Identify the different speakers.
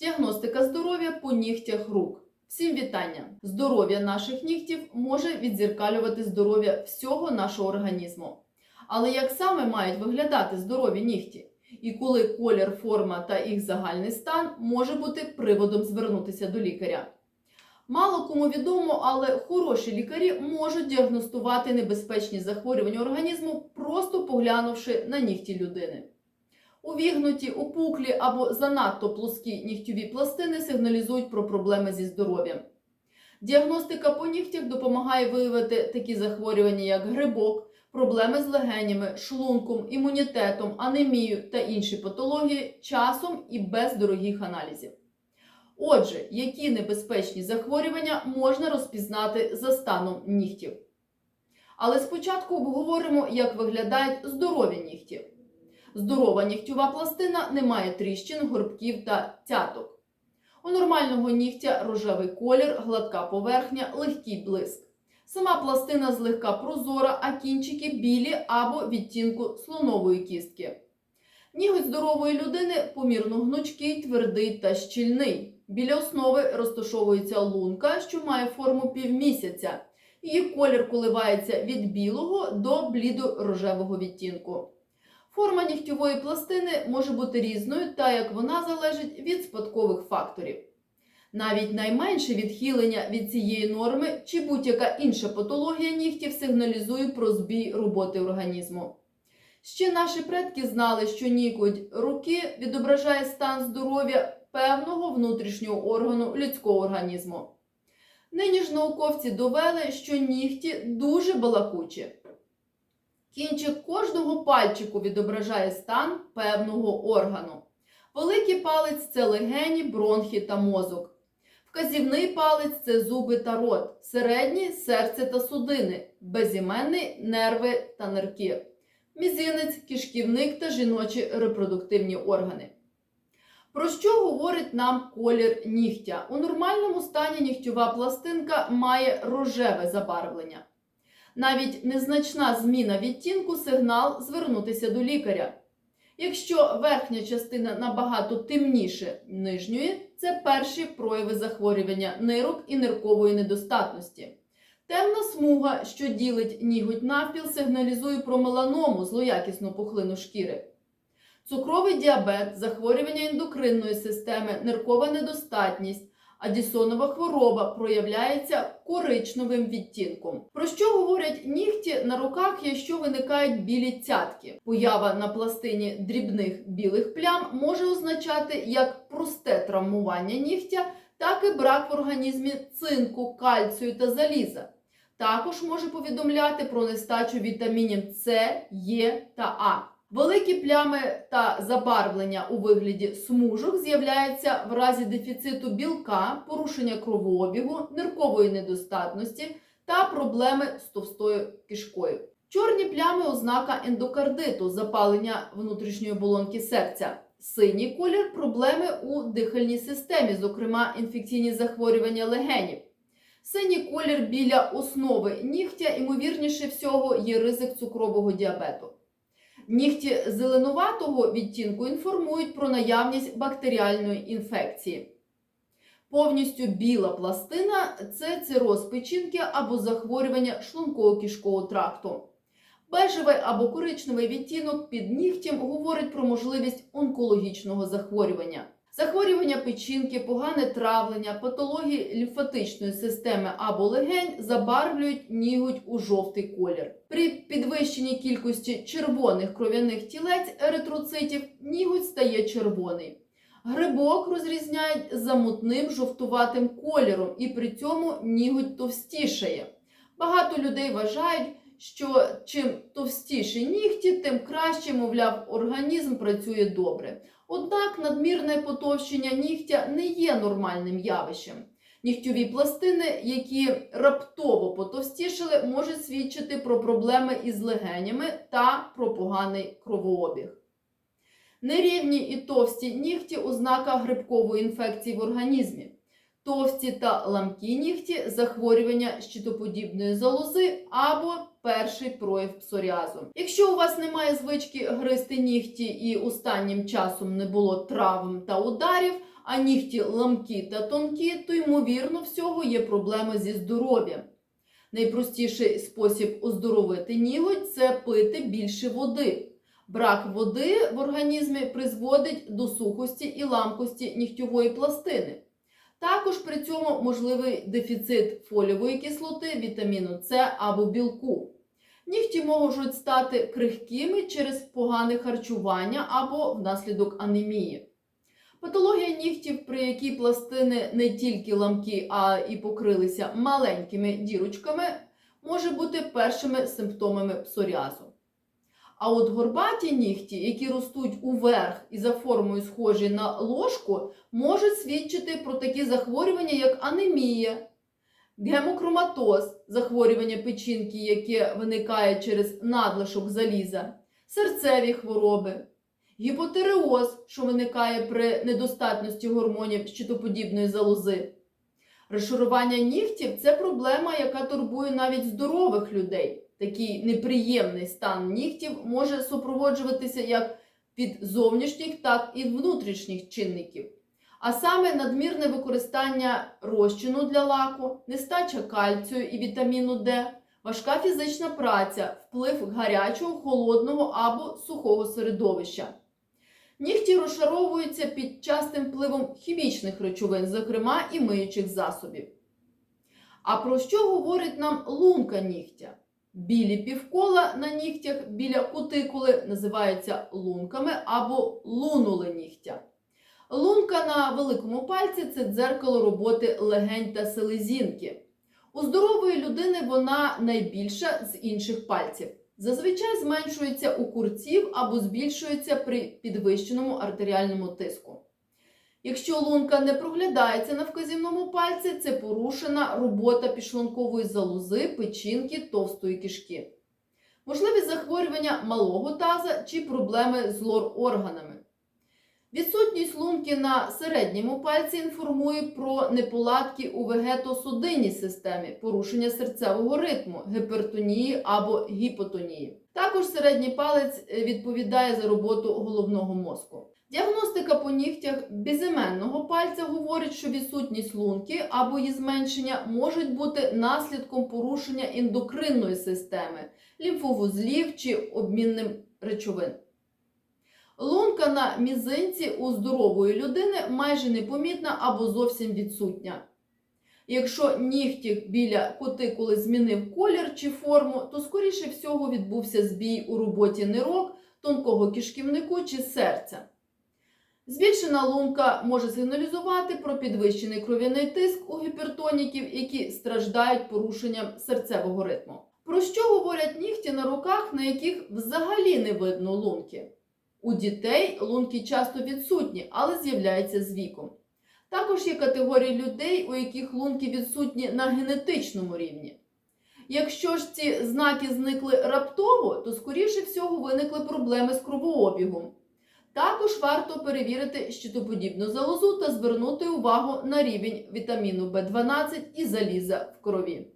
Speaker 1: Діагностика здоров'я по нігтях рук. Всім вітання! Здоров'я наших нігтів може відзеркалювати здоров'я всього нашого організму. Але як саме мають виглядати здорові нігті? І коли колір, форма та їх загальний стан може бути приводом звернутися до лікаря? Мало кому відомо, але хороші лікарі можуть діагностувати небезпечні захворювання організму, просто поглянувши на нігті людини. Увігнуті, опуклі або занадто плоскі нігтєві пластини сигналізують про проблеми зі здоров'ям. Діагностика по нігтях допомагає виявити такі захворювання, як грибок, проблеми з легенями, шлунком, імунітетом, анемію та інші патології часом і без дорогих аналізів. Отже, які небезпечні захворювання можна розпізнати за станом нігтів. Але спочатку обговоримо, як виглядають здорові нігті. Здорова нігтєва пластина не має тріщин, горбків та цяток. У нормального нігтя рожевий колір, гладка поверхня, легкий блиск. Сама пластина злегка прозора, а кінчики білі або відтінку слонової кістки. Ніготь здорової людини помірно гнучкий, твердий та щільний. Біля основи розташовується лунка, що має форму півмісяця. Її колір коливається від білого до блідо-рожевого відтінку. Форма нігтєвої пластини може бути різною, та як вона залежить від спадкових факторів. Навіть найменше відхилення від цієї норми чи будь-яка інша патологія нігтів сигналізує про збій роботи організму. Ще наші предки знали, що ніготь руки відображає стан здоров'я певного внутрішнього органу людського організму. Нині ж науковці довели, що нігті дуже балакучі. Кінчик кожного пальчику відображає стан певного органу. Великий палець це легені, бронхи та мозок. Вказівний палець це зуби та рот, середній серце та судини, безіменний нерви та нирки, мізинець, кишківник та жіночі репродуктивні органи. Про що говорить нам колір нігтя? У нормальному стані нігтєва пластинка має рожеве забарвлення. Навіть незначна зміна відтінку сигнал звернутися до лікаря. Якщо верхня частина набагато темніше нижньої, це перші прояви захворювання нирок і ниркової недостатності. Темна смуга, що ділить ніготь навпіл, сигналізує про меланому злоякісну пухлину шкіри. Цукровий діабет, захворювання ендокринної системи, ниркова недостатність, Адісонова хвороба проявляється коричневим відтінком. Про що говорять нігті на руках, якщо виникають білі цятки? Поява на пластині дрібних білих плям може означати як просте травмування нігтя, так і брак в організмі цинку, кальцію та заліза. Також може повідомляти про нестачу вітамінів С, Е та А. Великі плями та забарвлення у вигляді смужок з'являються в разі дефіциту білка, порушення кровообігу, ниркової недостатності та проблеми з товстою кишкою. Чорні плями ознака ендокардиту, запалення внутрішньої оболонки серця. Синій колір проблеми у дихальній системі, зокрема інфекційні захворювання легенів. Синій колір біля основи нігтя, ймовірніше всього, є ризик цукрового діабету. Нігті зеленуватого відтінку інформують про наявність бактеріальної інфекції. Повністю біла пластина це цироз печінки або захворювання шлунково-кішкового тракту. Бежевий або коричневий відтінок під нігтям говорить про можливість онкологічного захворювання. Захворювання печінки, погане травлення, патології лімфатичної системи або легень забарвлюють ніготь у жовтий колір. При підвищенні кількості червоних кров'яних тілець еритроцитів ніготь стає червоний. Грибок розрізняють за мутним жовтуватим кольором і при цьому ніготь товстішає. Багато людей вважають, що чим товстіші нігті, тим краще, мовляв, організм працює добре. Однак надмірне потовщення нігтя не є нормальним явищем. Нігтьові пластини, які раптово потовстішили, можуть свідчити про проблеми із легенями та про поганий кровообіг. Нерівні і товсті нігті ознака грибкової інфекції в організмі. Товсті та ламкі нігті захворювання щитоподібної залози або перший прояв псоріазу. Якщо у вас немає звички гризти нігті і останнім часом не було травм та ударів, а нігті ламкі та тонкі, то ймовірно всього є проблеми зі здоров'ям. Найпростіший спосіб оздоровити ніготь це пити більше води. Брак води в організмі призводить до сухості і ламкості нігтьової пластини. Також при цьому можливий дефіцит фолієвої кислоти, вітаміну С або білку. Нігті можуть стати крихкими через погане харчування або внаслідок анемії. Патологія нігтів, при якій пластини не тільки ламкі, а і покрилися маленькими дірочками, може бути першими симптомами псоріазу. А от горбаті нігті, які ростуть уверх і за формою схожі на ложку, можуть свідчити про такі захворювання, як анемія, гемокроматоз, захворювання печінки, яке виникає через надлишок заліза, серцеві хвороби, гіпотереоз, що виникає при недостатності гормонів щитоподібної залози. Розшарування нігтів це проблема, яка турбує навіть здорових людей. Такий неприємний стан нігтів може супроводжуватися як від зовнішніх, так і внутрішніх чинників. А саме надмірне використання розчину для лаку, нестача кальцію і вітаміну Д, важка фізична праця, вплив гарячого, холодного або сухого середовища. Нігті розшаровуються під частим впливом хімічних речовин, зокрема і миючих засобів. А про що говорить нам лунка нігтя? Білі півкола на нігтях біля кутикули називаються лунками або лунули нігтя. Лунка на великому пальці це дзеркало роботи легень та селезінки. У здорової людини вона найбільша з інших пальців. Зазвичай зменшується у курців або збільшується при підвищеному артеріальному тиску. Якщо лунка не проглядається на вказівному пальці, це порушена робота підшлункової залози, печінки, товстої кишки. Можливі захворювання малого таза чи проблеми з лор-органами. Відсутність лунки на середньому пальці інформує про неполадки у вегетосудинній системі, порушення серцевого ритму, гипертонії або гіпотонії. Також середній палець е, відповідає за роботу головного мозку. Діагностика по нігтях безіменного пальця говорить, що відсутність лунки або її зменшення можуть бути наслідком порушення ендокринної системи, лімфовузлів чи обмінним речовин. Лунка на мізинці у здорової людини майже непомітна або зовсім відсутня. Якщо нігті біля кутикули змінив колір чи форму, то скоріше всього відбувся збій у роботі нирок, тонкого кишківнику чи серця. Збільшена лунка може сигналізувати про підвищений кров'яний тиск у гіпертоніків, які страждають порушенням серцевого ритму. Про що говорять нігті на руках, на яких взагалі не видно лунки? У дітей лунки часто відсутні, але з'являються з віком. Також є категорії людей, у яких лунки відсутні на генетичному рівні. Якщо ж ці знаки зникли раптово, то скоріше всього виникли проблеми з кровообігом. Також варто перевірити щитоподібну залозу та звернути увагу на рівень вітаміну В12 і заліза в крові.